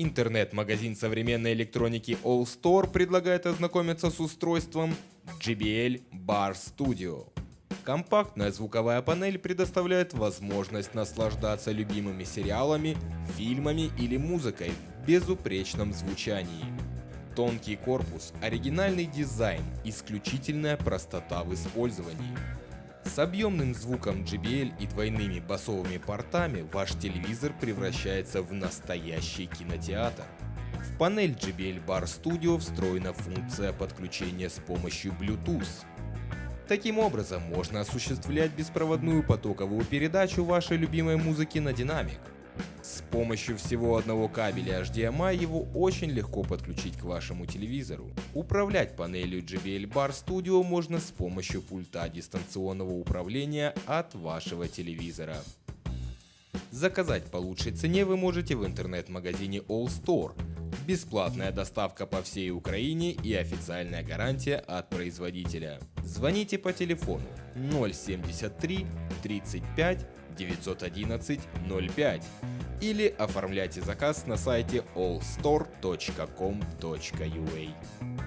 Интернет-магазин современной электроники All Store предлагает ознакомиться с устройством JBL Bar Studio. Компактная звуковая панель предоставляет возможность наслаждаться любимыми сериалами, фильмами или музыкой в безупречном звучании. Тонкий корпус, оригинальный дизайн, исключительная простота в использовании. С объемным звуком JBL и двойными басовыми портами ваш телевизор превращается в настоящий кинотеатр. В панель JBL Bar Studio встроена функция подключения с помощью Bluetooth. Таким образом, можно осуществлять беспроводную потоковую передачу вашей любимой музыки на динамик. С помощью всего одного кабеля HDMI его очень легко подключить к вашему телевизору. Управлять панелью JBL Bar Studio можно с помощью пульта дистанционного управления от вашего телевизора. Заказать по лучшей цене вы можете в интернет-магазине All Store. Бесплатная доставка по всей Украине и официальная гарантия от производителя. Звоните по телефону 073 35 911 05 или оформляйте заказ на сайте allstore.com.ua.